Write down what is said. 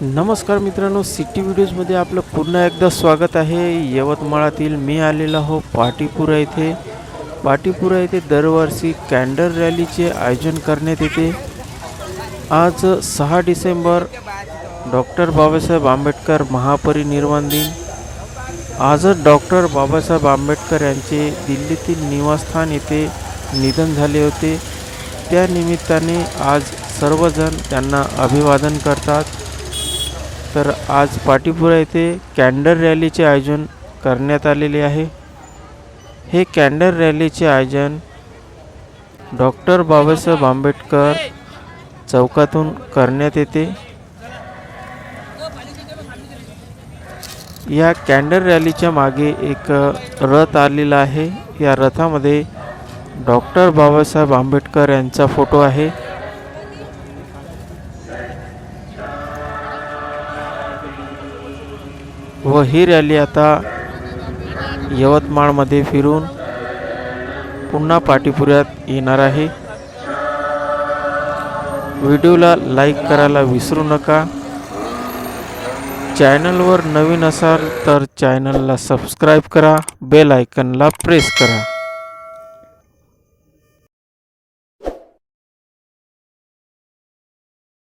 नमस्कार मित्रांनो सिटी व्हिडिओजमध्ये आपलं पुन्हा एकदा स्वागत आहे. यवतमाळातील मी आलेलो हो पाटीपुरा येथे. पाटीपुरा येथे दरवर्षी कॅन्डल रॅलीचे आयोजन करण्यात येते. आज सहा डिसेंबर डॉक्टर बाबासाहेब आंबेडकर महापरिनिर्वाण दिन. आजच डॉक्टर बाबासाहेब आंबेडकर यांचे दिल्लीतील निवासस्थान येथे निधन झाले होते. त्या निमित्ताने आज सर्वजण त्यांना अभिवादन करतात. तर आज पाटीपुरा येथे कँडर रॅलीचे आयोजन करण्यात आलेले आहे. हे कँडर रॅलीचे आयोजन डॉक्टर बाबासाहेब आंबेडकर चौकातून करण्यात येते. या कँडर रॅलीच्या मागे एक रथ आलेला आहे. या रथामध्ये डॉक्टर बाबासाहेब आंबेडकर यांचा फोटो आहे. व ही रॅली आता यवतमाळमध्ये फिरून पुन्हा पाटीपुऱ्यात येणार आहे. व्हिडिओला लाईक करायला विसरू नका. चॅनलवर नवीन असाल तर चॅनलला सबस्क्राईब करा. बेल आयकनला प्रेस करा.